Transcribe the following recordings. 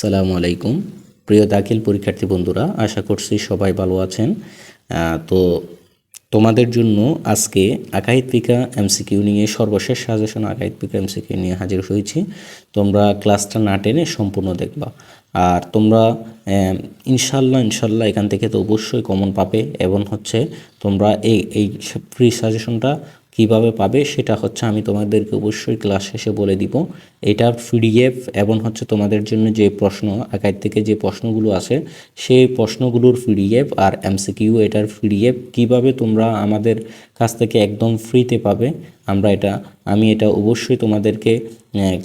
সালামু আলাইকুম। প্রিয় দাখিল পরীক্ষার্থী বন্ধুরা, আশা করছি সবাই ভালো আছেন। তো তোমাদের জন্য আজকে আকাইদ পিকা এমসিকিউ নিয়ে সর্বশেষ সাজেশন আকাইদ পিকা এমসিকিউ নিয়ে হাজির হয়েছি। তোমরা ক্লাসটা না টেনে সম্পূর্ণ দেখবা। আর তোমরা ইনশাল্লাহ ইনশাল্লাহ এখান থেকে তো অবশ্যই কমন পাবে। এবং হচ্ছে তোমরা এই এই ফ্রি সাজেশনটা কীভাবে পাবে সেটা হচ্ছে আমি তোমাদেরকে অবশ্যই ক্লাস শেষে বলে দিব। এটা পিডিএফ এবং হচ্ছে তোমাদের জন্য যে প্রশ্ন আকার থেকে যে প্রশ্নগুলো আছে, সেই প্রশ্নগুলোর পিডিএফ আর এমসিকিউ এটার পিডিএফ কীভাবে তোমরা আমাদের কাছ থেকে একদম ফ্রিতে পাবে, আমরা এটা, আমি এটা অবশ্যই তোমাদেরকে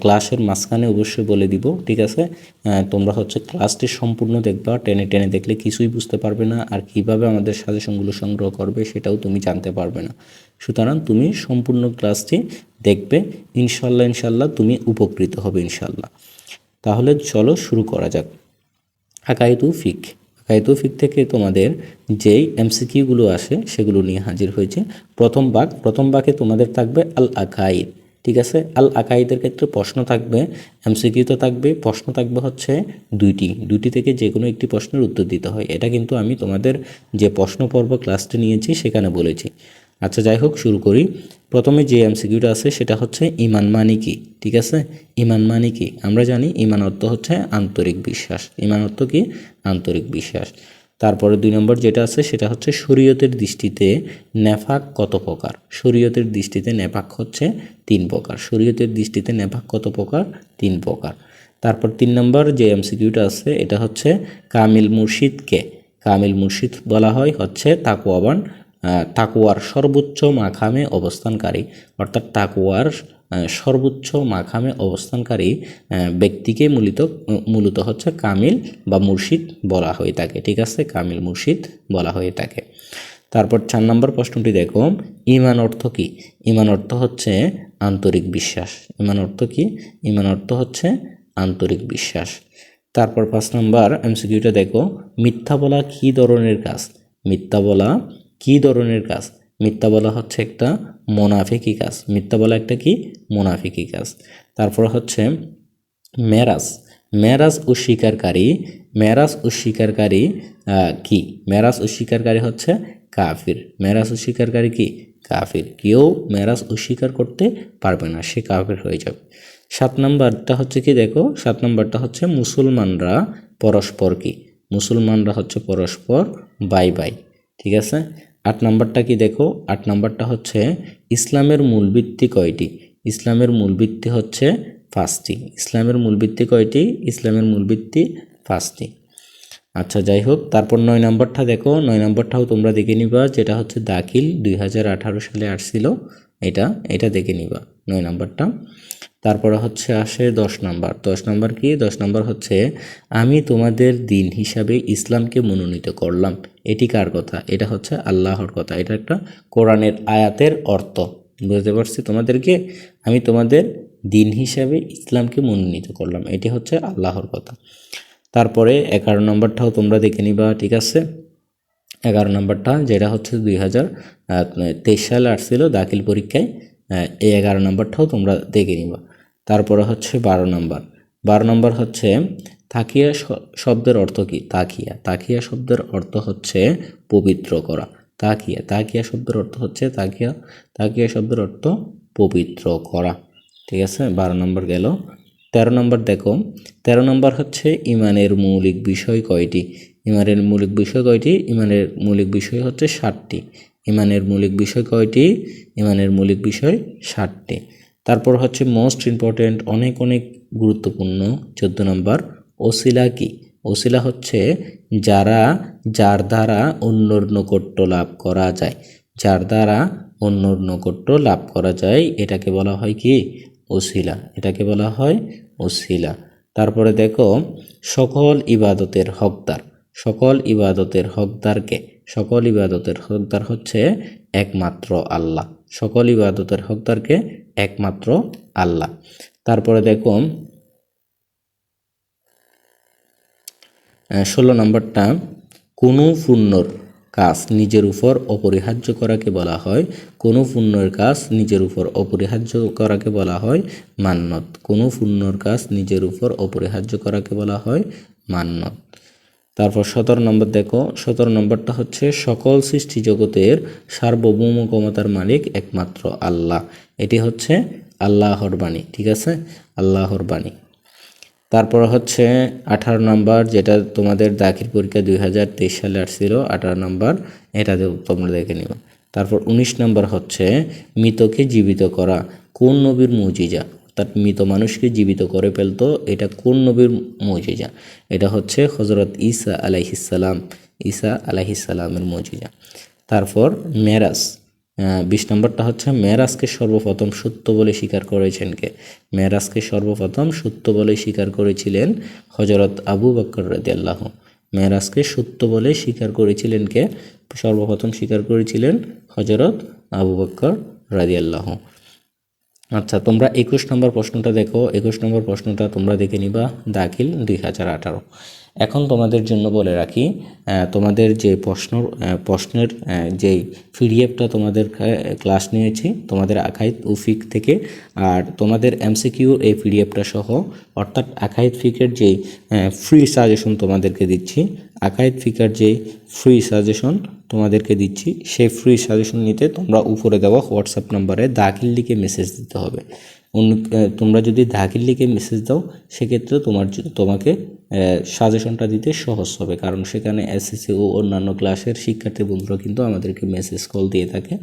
ক্লাসের মাঝখানে অবশ্যই বলে দিব, ঠিক আছে? তোমরা হচ্ছে ক্লাসটি সম্পূর্ণ দেখবা, টেনে টেনে দেখলে কিছুই বুঝতে পারবে না, আর কীভাবে আমাদের সাজেশনগুলো সংগ্রহ করবে সেটাও তুমি জানতে পারবে না। সুতরাং তুমি সম্পূর্ণ ক্লাসটি দেখবে। ইনশাল্লাহ ইনশাল্লাহ তুমি উপকৃত হবে ইনশাল্লাহ তাহলে চলো শুরু করা যাক। আকাইতু ফিক আকাইতু ফিক থেকে তোমাদের যেই এমসিকিউগুলো আসে, সেগুলো নিয়ে হাজির হয়েছে। প্রথম ভাগ প্রথম ভাগে তোমাদের থাকবে আল আকাইদ ঠিক আছে? আল আকাইদের ক্ষেত্রে প্রশ্ন থাকবে এমসিকিউ তো থাকবে, প্রশ্ন থাকবে হচ্ছে দুইটি। দুইটি থেকে যে কোনো একটি প্রশ্নের উত্তর দিতে হয়। এটা কিন্তু আমি তোমাদের যে প্রশ্ন পর্ব ক্লাসটি নিয়েছি, সেখানে বলেছি। আচ্ছা যাই হোক, শুরু করি। প্রথমে যে এমসিকিউটা আছে, সেটা হচ্ছে ইমান মানে কি, ঠিক আছে? ইমান মানে কি? আমরা জানি ইমান অর্থ হচ্ছে আন্তরিক বিশ্বাস। ইমান অর্থ কি? আন্তরিক বিশ্বাস। তারপরে দুই নম্বর যেটা আছে, সেটা হচ্ছে শরীয়তের দৃষ্টিতে নেফাক কত প্রকার? শরীয়তের দৃষ্টিতে নেফাক হচ্ছে তিন প্রকার। শরীয়তের দৃষ্টিতে নেফাক কত প্রকার? তিন প্রকার। তারপর তিন নম্বর যে এমসিকিউটা আছে, এটা হচ্ছে কামিল মুর্শিদকে। কামিল মুর্শিদ বলা হয় হচ্ছে তাকুয়াবান তাকুয়ার সর্বোচ্চ মাখামে অবস্থানকারী, অর্থাৎ তাকুয়ার সর্বোচ্চ মাখামে অবস্থানকারী ব্যক্তিকে মূলত মূলত হচ্ছে কামিল বা মুর্শিদ বলা হয়ে থাকে, ঠিক আছে? কামিল মুর্শিদ বলা হয়ে থাকে। তারপর চার নম্বর প্রশ্নটি দেখো, ইমান অর্থ কি? ইমান অর্থ হচ্ছে আন্তরিক বিশ্বাস। ইমান অর্থ কি? ইমান অর্থ হচ্ছে আন্তরিক বিশ্বাস। তারপর পাঁচ নম্বর এমসিকিউটা দেখো, মিথ্যা বলা কী ধরনের কাজ? মিথ্যা বলা কী ধরনের কাজ? মিথ্যা বলা হচ্ছে একটা মোনাফিকি কাজ। মিথ্যা বলা একটা কি? মোনাফিকি কাজ। তারপর হচ্ছে মেরাজ। মেরাজ অস্বীকারী মেরাজ অস্বীকারী আহ, কি? মেরাজ অস্বীকারী হচ্ছে কাফির। মেরাজ অস্বীকারী কি? কাফির। কেউ মেরাজ অস্বীকার করতে পারবে না সে কাফির হয়ে যাবে। সাত নম্বরটা হচ্ছে কি দেখো? সাত নম্বরটা হচ্ছে মুসলমানরা পরস্পর কি? মুসলমানরা হচ্ছে পরস্পর বাই বাই ঠিক আছে? আট নম্বরটা কি দেখো? আট নম্বরটা হচ্ছে ইসলামের মূল ভিত্তি কয়টি? ইসলামের মূল ভিত্তি হচ্ছে পাঁচটি। ইসলামের মূল ভিত্তি কয়টি? ইসলামের মূল ভিত্তি পাঁচটি। আচ্ছা যাই হোক, তারপর নয় নম্বরটা দেখো। নয় নম্বরটাও তোমরা দেখে নিবা, যেটা হচ্ছে দাখিল দুই হাজার আঠারো সালে আসছিল। এটা এটা দেখে নিবা। নয় নম্বরটা। তারপরে হচ্ছে আসে দশ নম্বর। দশ নম্বর কি? দশ নম্বর হচ্ছে, আমি তোমাদের দিন হিসাবে ইসলামকে মনোনীত করলাম। এটি কার কথা? এটা হচ্ছে আল্লাহর কথা। এটা একটা কোরআনের আয়াতের অর্থ। বুঝতে পারছি তোমাদেরকে? আমি তোমাদের দিন হিসাবে ইসলামকে মনোনীত করলাম। এটি হচ্ছে আল্লাহর কথা। তারপরে এগারো নম্বরটাও তোমরা দেখে নিবা, ঠিক আছে? এগারো নম্বরটা, যেটা হচ্ছে দুই হাজার তেইশ সালে আসছিল দাখিল পরীক্ষায় এই এগারো নম্বরটাও তোমরা দেখে নিবা। তারপরে হচ্ছে বারো নম্বর। বারো নম্বর হচ্ছে তাকিয়া শব্দের অর্থ কি? তাকিয়া। তাকিয়া শব্দের অর্থ হচ্ছে পবিত্র করা। তাকিয়া। তাকিয়া শব্দের অর্থ হচ্ছে তাকিয়া। তাকিয়া শব্দের অর্থ পবিত্র করা। ঠিক আছে? বারো নম্বর গেল। তেরো নম্বর দেখো। তেরো নম্বর হচ্ছে ইমানের মৌলিক বিষয় কয়টি? ইমানের মৌলিক বিষয় কয়টি? ইমানের মৌলিক বিষয় হচ্ছে ষাটটি। ইমানের মৌলিক বিষয় কয়টি? ইমানের মৌলিক বিষয় ষাটটি। তারপর হচ্ছে মোস্ট ইম্পর্ট্যান্ট অনেক অনেক গুরুত্বপূর্ণ, চোদ্দ নম্বর ওসিলা কি? ওসিলা হচ্ছে যারা, যার দ্বারা অন্যর নৈকট্য লাভ করা যায়। যার দ্বারা অন্যর নৈকট্য লাভ করা যায়, এটাকে বলা হয় কি? ওসিলা এটাকে বলা হয় ওসিলা তারপরে দেখো, সকল ইবাদতের হকদার। সকল ইবাদতের হকদারকে সকল ইবাদতের হকদার হচ্ছে একমাত্র আল্লাহ। সকল ইবাদতের হকদারকে একমাত্র আল্লাহ। তারপরে দেখো ষোলো নম্বরটা, কোনো পুণ্যর কাজ নিজের উপর অপরিহার্য করাকে বলা হয়, কোনো পুণ্যের কাজ নিজের উপর অপরিহার্য করাকে বলা হয় মান্যত কোনো পুণ্যর কাজ নিজের উপর অপরিহার্য করাকে বলা হয় মান্যত তারপর সতেরো নম্বর দেখো, সতেরো নম্বরটা হচ্ছে সকল সৃষ্টি জগতের সার্বভৌম ক্ষমতার মালিক একমাত্র আল্লাহ। এটি হচ্ছে আল্লাহর বাণী, ঠিক আছে? আল্লাহর বাণী। তারপর হচ্ছে আঠারো নম্বর, যেটা তোমাদের দাখিল পরীক্ষা দুই হাজার তেইশ সালে আসছিল, আঠারো নম্বর, এটা তোমরা দেখে নিও। তারপর উনিশ নম্বর হচ্ছে, মৃতকে জীবিত করা, কোন নবীর মুজিজা? অর্থাৎ মৃত মানুষকে জীবিত করে ফেলতো, এটা কোন নবীর মজিজা? এটা হচ্ছে হজরত ঈসা আলাইহিসাল্লাম ঈসা আলাইহিসাল্লামের মজিজা। তারপর মেরাজ বিশ নম্বরটা হচ্ছে মেরাজকে সর্বপ্রথম সত্য বলে স্বীকার করেছেন কে? মেরাজকে সর্বপ্রথম সত্য বলে স্বীকার করেছিলেন হজরত আবু বকর রাদিয়াল্লাহু মেরাজকে সত্য বলে স্বীকার করেছিলেন কে? সর্বপ্রথম স্বীকার করেছিলেন হজরত আবু বকর রাদিয়াল্লাহু আচ্ছা তোমরা একুশ নম্বর প্রশ্নটা দেখো। একুশ নম্বর প্রশ্নটা তোমরা দেখে নিবা। দাখিল দুই হাজার আঠারো। এখন তোমাদের জন্য বলে রাখি তোমাদের যে প্রশ্ন প্রশ্নের যেই পিডিএফটা তোমাদের ক্লাস নিয়েছি, তোমাদের আখাইদ উফিক থেকে, আর তোমাদের এমসিকিউ এই পিডিএফটা সহ, অর্থাৎ আখাইদ ফিকের যেই ফ্রি সাজেশন তোমাদেরকে দিচ্ছি আকাইদ ফিকার যে ফ্রি সাজেশন তোমাদেরকে দিচ্ছি সেই ফ্রি সাজেশন নিতে তোমরা উপরে দেওয়া হোয়াটসঅ্যাপ নাম্বারে দাখিল লিখে মেসেজ দিতে হবে। অন্য তোমরা যদি দাখিল লিখে মেসেজ দাও, সেক্ষেত্রে তোমার তোমাকে সাজেশনটা দিতে সহজ হবে। কারণ সেখানে এসএসসি ও অন্যান্য ক্লাসের শিক্ষার্থী বন্ধুরা কিন্তু আমাদেরকে মেসেজ কল দিয়ে থাকে।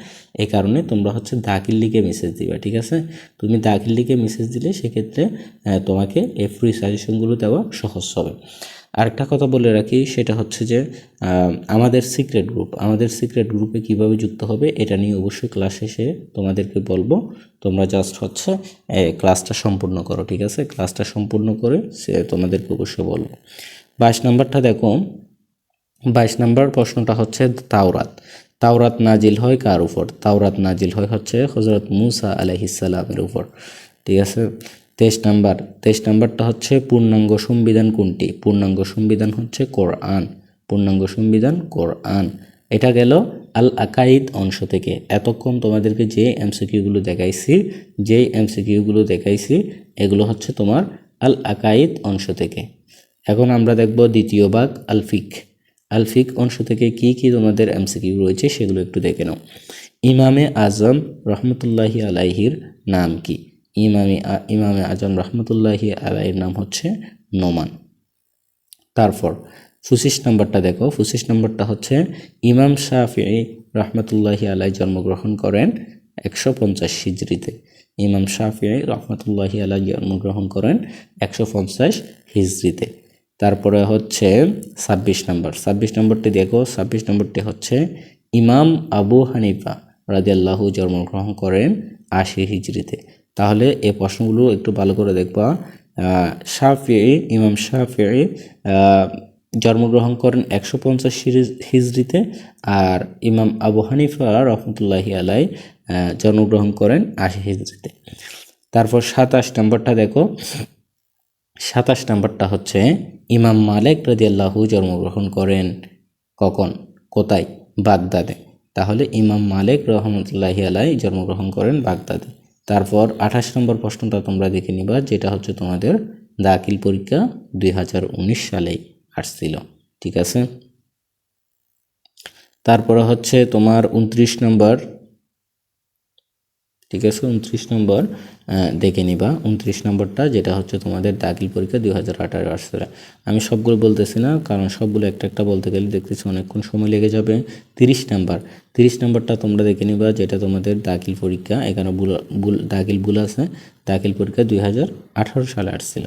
এই কারণে তোমরা হচ্ছে দাখিল লিখে মেসেজ দিবা, ঠিক আছে? তুমি দাখিল লিখে মেসেজ দিলে সেক্ষেত্রে তোমাকে এই ফ্রি সাজেশনগুলো দেওয়া সহজ হবে। আরেকটা কথা বলে রাখি, সেটা হচ্ছে যে আমাদের সিক্রেট গ্রুপ আমাদের সিক্রেট গ্রুপে কীভাবে যুক্ত হবে, এটা নিয়ে অবশ্যই ক্লাস শেষে তোমাদেরকে বলব। তোমরা জাস্ট হচ্ছে ক্লাসটা সম্পূর্ণ করো, ঠিক আছে? ক্লাসটা সম্পূর্ণ করে সে তোমাদেরকে অবশ্যই বলব। বাইশ নাম্বারটা দেখো, বাইশ নাম্বার প্রশ্নটা হচ্ছে তাওরাত। তাওরাত নাজিল হয় কার উপর? তাওরাত নাজিল হয় হচ্ছে হজরত মুসা আলাইহিসালামের উপর, ঠিক আছে? তেইশ নাম্বার, তেইশ নাম্বারটা হচ্ছে পূর্ণাঙ্গ সংবিধান কোনটি? পূর্ণাঙ্গ সংবিধান হচ্ছে কোরআন। পূর্ণাঙ্গ সংবিধান কোরআন। এটা গেল আল আকাইদ অংশ থেকে। এতক্ষণ তোমাদেরকে যে এমসিকিউগুলো দেখাইছি, যেই এমসিকিউগুলো দেখাইছি, এগুলো হচ্ছে তোমার আল আকাইদ অংশ থেকে। এখন আমরা দেখব দ্বিতীয় ভাগ আলফিক আলফিক অংশ থেকে কি কি তোমাদের এমসিকিউ রয়েছে সেগুলো একটু দেখে নাও। ইমামে আজম রহমতুল্লাহি আলাইহির নাম কি? ইমামে ইমামে আজম রহমতুল্লাহি আলাইয়ের নাম হচ্ছে নোমান। তারপর পঁচিশ নম্বরটা দেখো। পঁচিশ নম্বরটা হচ্ছে ইমাম শাফি রহমতুল্লাহি আলাই জন্মগ্রহণ করেন একশো পঞ্চাশ হিজড়িতে। ইমাম শাফি রহমতুল্লাহি আলাই জন্মগ্রহণ করেন একশো পঞ্চাশ হিজড়িতে। তারপরে হচ্ছে ছাব্বিশ নম্বর। ছাব্বিশ নম্বরটি দেখো। ছাব্বিশ নম্বরটি হচ্ছে ইমাম আবু হানিফা রাজিয়াল্লাহু জন্মগ্রহণ করেন আশি হিজড়িতে। তাহলে এই প্রশ্নগুলো একটু ভালো করে দেখবা। শাফিঈ ইমাম আহ, জন্মগ্রহণ করেন একশো পঞ্চাশ হিজড়িতে আর ইমাম আবু হানিফা রহমতুল্লাহি আলাই জন্মগ্রহণ করেন আশি হিজড়িতে। তারপর সাতাশ নম্বরটা দেখো। সাতাশ নম্বরটা হচ্ছে ইমাম মালিক রাদিয়াল্লাহু জন্মগ্রহণ করেন কখন? কোথায়? বাগদাদে। তাহলে ইমাম মালিক রহমতুল্লাহি আলাই জন্মগ্রহণ করেন বাগদাদে। তারপর আঠাশ নম্বর প্রশ্নটা তোমরা দেখে নিবা, যেটা হচ্ছে তোমাদের দাখিল পরীক্ষা দুই হাজার উনিশ সালেই আসছিল, ঠিক আছে? তারপরে হচ্ছে তোমার উনত্রিশ নম্বর ঠিক আছে? উনত্রিশ নম্বর দেখে নিবা। উনত্রিশ নম্বরটা যেটা হচ্ছে তোমাদের দাখিল পরীক্ষা দুই হাজার আঠারো আসছে আমি সবগুলো বলতেছি না, কারণ সবগুলো একটা একটা বলতে গেলে দেখতেছি অনেকক্ষণ সময় লেগে যাবে। তিরিশ নাম্বার, তিরিশ নাম্বারটা তোমরা দেখে নিবা যেটা তোমাদের দাখিল পরীক্ষা, এখানে ভুল ভুল, দাখিল ভুল আছে। দাখিল পরীক্ষা দুই হাজার আঠারো সালে আসছিল।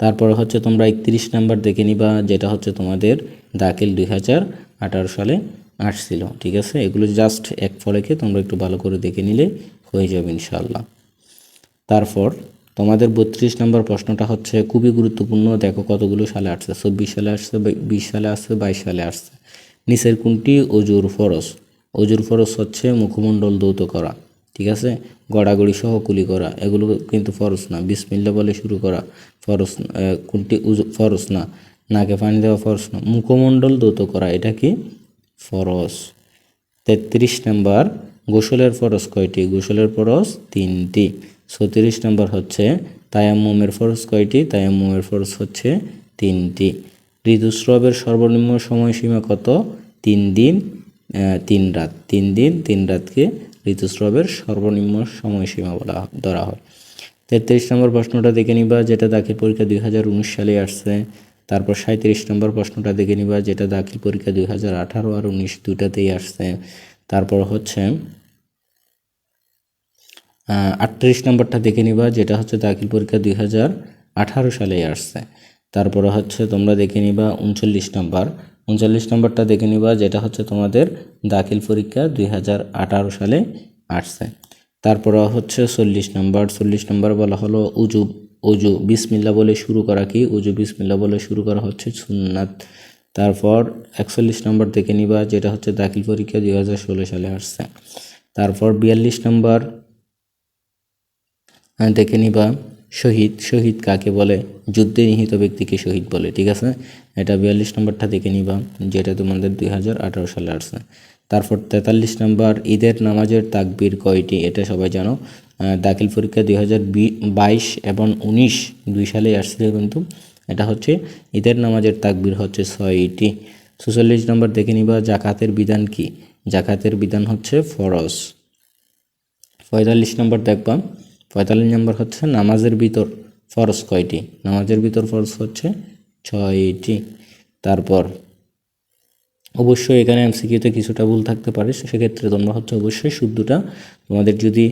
তারপরে হচ্ছে তোমরা একত্রিশ নাম্বার দেখে নিবা যেটা হচ্ছে তোমাদের দাখিল দুই হাজার আঠারো সালে আসছিল। ঠিক আছে? এগুলো জাস্ট এক ফলেকে তোমরা একটু ভালো করে দেখে নিলে হয়ে যাবে ইনশাল্লাহ তারপর তোমাদের বত্রিশ নম্বর প্রশ্নটা হচ্ছে, খুবই গুরুত্বপূর্ণ, দেখো কতগুলো সালে আসছে। চব্বিশ সালে আসছে বিশ সালে আসছে, বাইশ সালে আসছে। নিচের কোনটি? অজুর ফরস অজুর ফরস হচ্ছে মুখমণ্ডল দৌত করা, ঠিক আছে? গড়াগড়ি সহ কুলি করা, এগুলো কিন্তু ফরস না। বিসমিল্লা বলে শুরু করা ফরস কোনটি? ফরস না। নাকে পানি দেওয়া ফরস না। মুখমণ্ডল দৌত করা, এটা কি? ফরজ। তেত্রিশ নম্বর গোসলের ফরজ কয়টি? গোসলের ফরজ তিনটি। ছত্রিশ নম্বর হচ্ছে তায়াম্মুমের ফরজ কয়টি? তায়াম্মুমের ফরজ হচ্ছে তিনটি। ঋতুস্রাবের সর্বনিম্ন সময়সীমা কত? তিন দিন তিন রাত। তিন দিন, তিন রাতকে ঋতুস্রাবের সর্বনিম্ন সময়সীমা বলা ধরা হয়। তেত্রিশ নম্বর প্রশ্নটা দেখে নিবা, যেটা দাখিল পরীক্ষা দুই হাজার উনিশ সালে আসছে। তারপর সাঁত্রিশ নম্বর প্রশ্নটা দেখে নিবা, যেটা দাখিল পরীক্ষা দুই হাজার আঠারো আর উনিশ দুটাতেই আসছে। তারপর হচ্ছে আটত্রিশ নম্বরটা দেখে নিবা, যেটা হচ্ছে দাখিল পরীক্ষা দুই হাজার আঠারো সালে আসছে। তারপরে হচ্ছে তোমরা দেখে নিবা উনচল্লিশ নম্বর। উনচল্লিশ নম্বরটা দেখে নিবা, যেটা হচ্ছে তোমাদের দাখিল পরীক্ষা দুই হাজার আঠারো সালে আসছে। তারপরে হচ্ছে চল্লিশ নম্বর চল্লিশ নম্বর বলা হলো উজু উজু, বিসমিল্লা বলে শুরু করা কি? উজু, বিসমিল্লা বলে শুরু করা হচ্ছে সুন্নাত। তারপর একচল্লিশ নম্বর দেখে নিবা, যেটা হচ্ছে দাখিল পরীক্ষা দুই হাজার ষোলো সালে আসছে। তারপর বিয়াল্লিশ নম্বর দেখে নিবা, শহীদ শহীদ কাকে বলে? যুদ্ধে নিহিত ব্যক্তিকে শহীদ বলে, ঠিক আছে? এটা বিয়াল্লিশ নম্বরটা দেখে নিবা, যেটা তোমাদের দুই হাজার আঠারো সালে আসছে। তারপর তেতাল্লিশ নম্বর ঈদের নামাজের তাকবির কয়টি? এটা সবাই জানো। দাখিল পরীক্ষা দুই হাজার বাইশ এবং উনিশ দুই সালে আসছিল কিন্তু এটা হচ্ছে ঈদের নামাজের তাকবির হচ্ছে ছয়টি। ছচল্লিশ নম্বর দেখে নিবা, জাকাতের বিধান কি? জাকাতের বিধান হচ্ছে ফরজ। পঁয়তাল্লিশ নম্বর দেখবা, পঁয়তাল্লিশ নম্বর হচ্ছে নামাজের ভিতর ফরজ কয়টি? নামাজের ভিতর ফরজ হচ্ছে ছয়টি। তারপর অবশ্যই এখানে এমসিকিউতে কিছুটা ভুল থাকতে পারে সেক্ষেত্রে তোমরা হচ্ছে অবশ্যই শুদ্ধটা তোমাদের যদি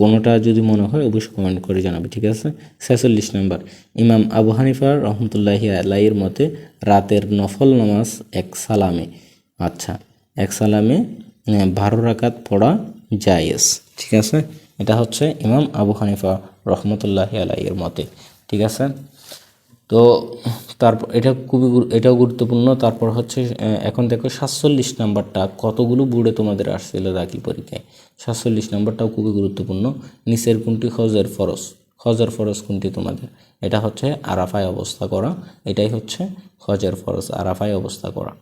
কোনোটা যদি মনে হয় অবশ্যই কমেন্ট করে জানাবে, ঠিক আছে? ছেচল্লিশ নাম্বার, ইমাম আবু হানিফা রহমতুল্লাহি আলাইয়ের মতে রাতের নফল নামাজ এক সালামে। আচ্ছা এক সালামে বারো রাকাত পড়া জায়েজ, ঠিক আছে? এটা হচ্ছে ইমাম আবু হানিফা রহমতুল্লাহি আলাইয়ের মতে, ঠিক আছে? তো তারপর এটা খুবই এটাও গুরুত্বপূর্ণ। তারপর হচ্ছে এখন দেখো সাতচল্লিশ নাম্বারটা কতগুলো বুড়ে তোমাদের আসছিল দাখিল পরীক্ষায়? সাতচল্লিশ নাম্বারটাও খুবই গুরুত্বপূর্ণ। নিচের কোনটি? হজের ফরজ। হজের ফরজ কোনটি তোমাদের? এটা হচ্ছে আরাফায় অবস্থা করা। এটাই হচ্ছে হজের ফরজ, আরাফায় অবস্থা করা।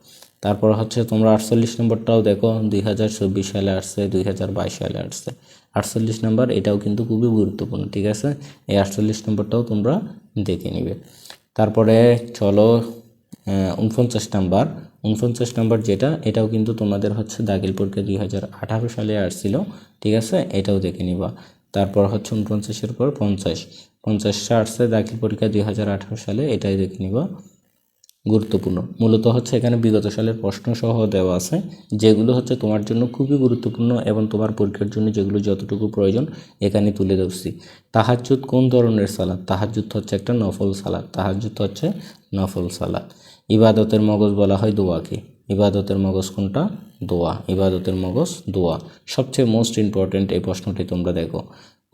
তারপর হচ্ছে তোমরা আটচল্লিশ নম্বরটাও দেখো, দুই হাজার চব্বিশ সালে আসছে, দুই হাজার বাইশ সালে আসছে। আটচল্লিশ নম্বর, এটাও কিন্তু খুবই গুরুত্বপূর্ণ, ঠিক আছে? এই আটচল্লিশ নম্বরটাও তোমরা দেখে নিবে। তারপরে চলো উনপঞ্চাশ নাম্বার। উনপঞ্চাশ নাম্বার যেটা, এটাও কিন্তু তোমাদের হচ্ছে দাখিল পরীক্ষা দুই হাজার আঠারো সালে আসছিল, ঠিক আছে? এটাও দেখে নিবা। তারপর হচ্ছে উনপঞ্চাশের পর পঞ্চাশ। পঞ্চাশটা আসছে দাখিল পরীক্ষা দুই হাজার আঠারো সালে, এটাই দেখে নিবা। গুরুত্বপূর্ণ। মূলত হচ্ছে এখানে বিগত সালের প্রশ্ন সহ দেওয়া আছে, যেগুলো হচ্ছে তোমার জন্য খুবই গুরুত্বপূর্ণ এবং তোমার পরীক্ষার জন্য যেগুলো যতটুকু প্রয়োজন এখানে তুলে ধরছি। তাহাজুত কোন ধরনের সালাদ তাহাজুত হচ্ছে একটা নফল সালাদ তাহাজুত হচ্ছে নফল সালাদ ইবাদতের মগজ বলা হয় দোয়াকে। ইবাদতের মগজ কোনটা? দোয়া। ইবাদতের মগজ দোয়া। সবচেয়ে মোস্ট ইম্পর্ট্যান্ট এই প্রশ্নটি তোমরা দেখো।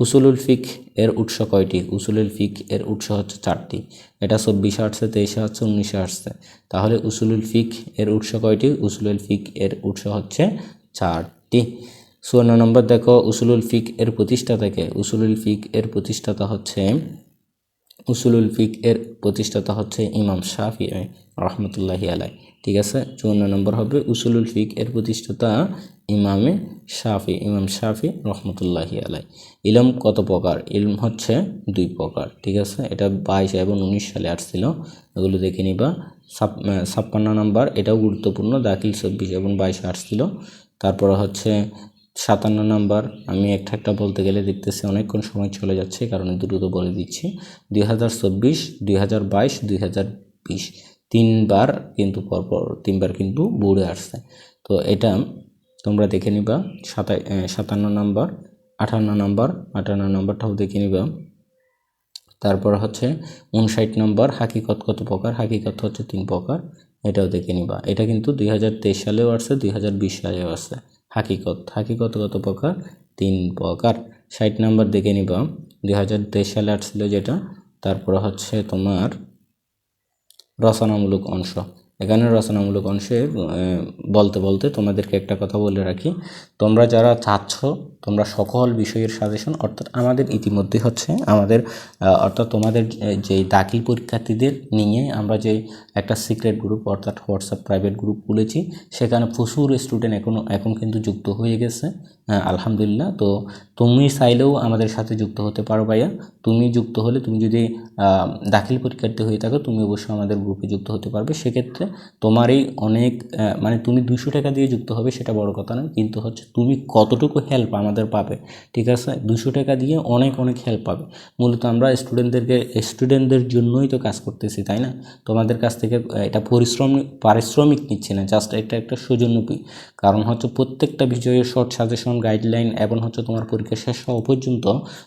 উসুলুল ফিক এর উৎস কয়টি? উসুলুল ফিক এর উৎস হচ্ছে চারটি। এটা চব্বিশে আসছে, তেইশে আসছে, উনিশে আসছে। তাহলে উসুলুল ফিক এর উৎস কয়টি? উসুলুল ফিক এর উৎস হচ্ছে চারটি। চুয়ান্ন নম্বর দেখো, উসুলুল ফিক এর প্রতিষ্ঠাতাকে উসুলুল ফিক এর প্রতিষ্ঠাতা হচ্ছে, উসুলুল ফিক এর প্রতিষ্ঠাতা হচ্ছে ইমাম শাফি, রহমতুল্লাহি আলাই ঠিক আছে? চুয়ান্ন নম্বর হবে উসুলুল ফিক এর প্রতিষ্ঠাতা ইমামে শাফি, ইমাম শাফি রহমতুল্লাহি আলাই ইলম কত প্রকার? ইলম হচ্ছে দুই প্রকার, ঠিক আছে? এটা বাইশ এবং উনিশ সালে আসছিল এগুলো দেখে নিবা। ছাপ্পান্ন নাম্বার, এটাও গুরুত্বপূর্ণ, দাখিল চব্বিশ এবং বাইশ আসছিল। তারপরে হচ্ছে সাতান্ন নাম্বার, আমি একটা একটা বলতে গেলে দেখতেছি অনেকক্ষণ সময় চলে যাচ্ছে কারণে দ্রুত বলে দিচ্ছি। দুই হাজার চব্বিশ, দুই হাজার বাইশ, দুই হাজার বিশ। তিনবার কিন্তু পরপর তিনবার কিন্তু বুড়ে আসছে। তো এটা তোমরা দেখে নিবা, সাতাই সাতান্ন নম্বর আটান্ন নম্বর আটান্ন নাম্বারটাও দেখে নিবা। তারপর হচ্ছে উনষাট নম্বর, হাকিকত কত প্রকার? হাকিকত হচ্ছে তিন প্রকার, এটাও দেখে নিবা। এটা কিন্তু দুই হাজার তেইশ সালেও আসছে, দুই হাজার বিশ সালেও আসছে। হাকিকত হাকিকত কত প্রকার? তিন প্রকার। ষাট নাম্বার দেখে নিবা, দুই হাজার তেইশ সালে আসছিল যেটা, তারপর হচ্ছে তোমার রচনামূলক অংশ। এখানে রচনামূলক অংশে বলতে বলতে তোমাদেরকে একটা কথা বলে রাখি। তোমরা যারা চাচ্ছ, তোমরা সকল বিষয়ের সাজেশন অর্থাৎ আমাদের ইতিমধ্যে হচ্ছে আমাদের অর্থাৎ তোমাদের যে- দাখিল পরীক্ষার্থীদের নিয়ে আমরা যে একটা সিক্রেট গ্রুপ অর্থাৎ হোয়াটসঅ্যাপ প্রাইভেট গ্রুপ খুলেছি, সেখানে প্রচুর স্টুডেন্ট এখন এখন কিন্তু যুক্ত হয়ে গেছে। আলহামদুলিল্লাহ। তো তুমি চাইলেও আমাদের সাথে যুক্ত হতে পারো ভাইয়া। তুমি যুক্ত হলে তুমি যদি দাখিল পরীক্ষার্থী হয়ে থাকো, তুমি অবশ্যই আমাদের গ্রুপে যুক্ত হতে পারবে। সেক্ষেত্রে তোমারই অনেক মানে তুমি দুশো টাকা দিয়ে যুক্ত হবে, সেটা বড় কথা নয়। কিন্তু হচ্ছে তুমি কতটুকু হেল্প আমাদের পাবে, ঠিক আছে? দুশো টাকা দিয়ে অনেক অনেক হেল্প পাবে। মূলত আমরা স্টুডেন্টদেরকে স্টুডেন্টদের জন্যই তো কাজ করতেছি, তাই না? তোমাদের কাছ থেকে এটা পরিশ্রম, পারিশ্রমিক নিচ্ছে না জাস্ট এটা একটা সৌজন্যপি। কারণ হচ্ছে প্রত্যেকটা বিষয়ে শর্ট সাজেশন গাইডলাইন এবং হচ্ছে তোমার পরীক্ষা শেষ হওয়া পর্যন্ত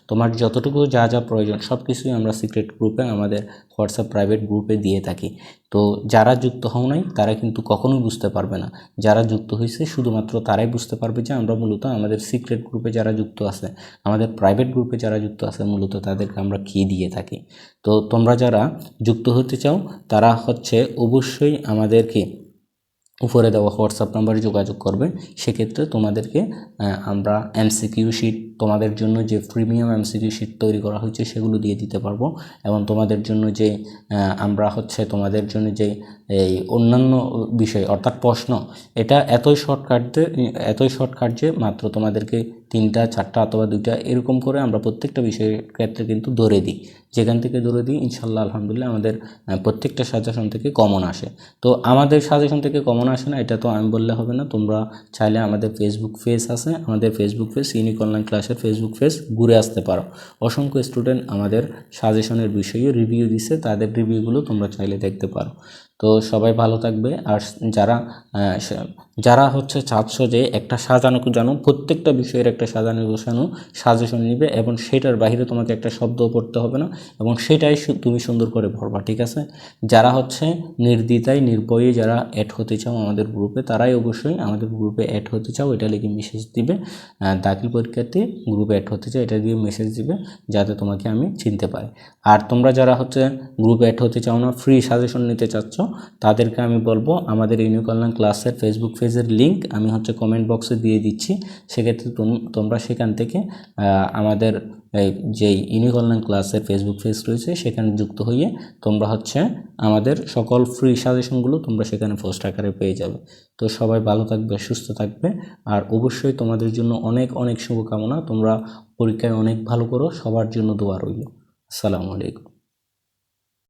তোমার যতটুকু যা যা প্রয়োজন সব কিছুই আমরা সিক্রেট গ্রুপে আমাদের হোয়াটসঅ্যাপ প্রাইভেট গ্রুপে দিয়ে থাকি। তো যারা যুক্ত হও নাই, তারা কিন্তু কখনোই বুঝতে পারবে না। যারা যুক্ত হয়েছে শুধুমাত্র তারাই বুঝতে পারবে যে আমরা মূলত আমাদের সিক্রেট গ্রুপে যারা যুক্ত আছে, আমাদের প্রাইভেট গ্রুপে যারা যুক্ত আছে, মূলত তাদেরকে আমরা কী দিয়ে থাকি। তো তোমরা যারা যুক্ত হতে চাও, তারা হচ্ছে অবশ্যই আমাদেরকে উপরে দেওয়া হোয়াটসঅ্যাপ নাম্বারে যোগাযোগ করবে। সেক্ষেত্রে তোমাদেরকে আমরা এমসিকিউ শিট, তোমাদের জন্য যে প্রিমিয়াম এমসিকিউ শিট তৈরি করা হয়েছে সেগুলো দিয়ে দিতে পারব। এবং তোমাদের জন্য যে আমরা হচ্ছে তোমাদের জন্য যে, এই অন্যান্য বিষয় অর্থাৎ প্রশ্ন, এটা এতই শর্টকাট এতই শর্টকাট যে মাত্র তোমাদেরকে তিনটা, চারটা অথবা দুইটা এরকম করে আমরা প্রত্যেকটা বিষয়ের ক্ষেত্রে কিন্তু ধরে দিই। যেখান থেকে ধরে দিই, ইনশাল্লাহ, আলহামদুলিল্লাহ, আমাদের প্রত্যেকটা সাজেশন থেকে কমন আসে। তো আমাদের সাজেশন থেকে কমন আসে না, এটা তো আমি বললে হবে না। তোমরা চাইলে আমাদের ফেসবুক পেজ আছে, আমাদের ফেসবুক পেজ ইউনিক অনলাইন ক্লাসের ফেসবুক পেজ ঘুরে আসতে পারো। অসংখ্য স্টুডেন্ট আমাদের সাজেশনের বিষয়ে রিভিউ দিছে, তাদের রিভিউগুলো তোমরা চাইলে দেখতে পারো। তো সবাই ভালো থাকবে, আর যারা যারা হচ্ছে চাচ্ছ যে একটা সাজানো জানো প্রত্যেকটা বিষয়ের একটা সাজানো গোছানো সাজেশন নিবে, এবং সেটার বাইরে তোমাকে একটা শব্দ পড়তে হবে না। এবং সেটাই তুমি সুন্দর করে ভরবা, ঠিক আছে? যারা হচ্ছে নির্দ্বিধায়, নির্ভয়ে যারা অ্যাড হতে চাও আমাদের গ্রুপে তারাই অবশ্যই আমাদের গ্রুপে অ্যাড হতে চাও, এটা লিখে মেসেজ দিবে। দাখিল পরীক্ষার্থী গ্রুপে অ্যাড হতে চাও, এটা দিয়ে মেসেজ দিবে, যাতে তোমাকে আমি চিনতে পারি। আর তোমরা যারা হচ্ছে গ্রুপে অ্যাড হতে চাও না ফ্রি সাজেশন নিতে চাচ্ছ, তাদেরকে আমি বলব, আমাদের ইউনিক অনলাইন ক্লাসের ফেসবুক পেজের লিঙ্ক আমি হচ্ছে কমেন্ট বক্সে দিয়ে দিচ্ছি। সেক্ষেত্রে তোম- তোমরা সেখান থেকে আমাদের, এই যে ইউনিক অনলাইন ক্লাসের ফেসবুক পেজ রয়েছে, সেখানে যুক্ত হয়ে তোমরা হচ্ছে আমাদের সকল ফ্রি সাজেশনগুলো তোমরা সেখানে পোস্ট আকারে পেয়ে যাবে। তো সবাই ভালো থাকবে, সুস্থ থাকবে, আর অবশ্যই তোমাদের জন্য অনেক অনেক শুভকামনা। তোমরা পরীক্ষায় অনেক ভালো করো, সবার জন্য দোয়া রইল। আসসালামু আলাইকুম।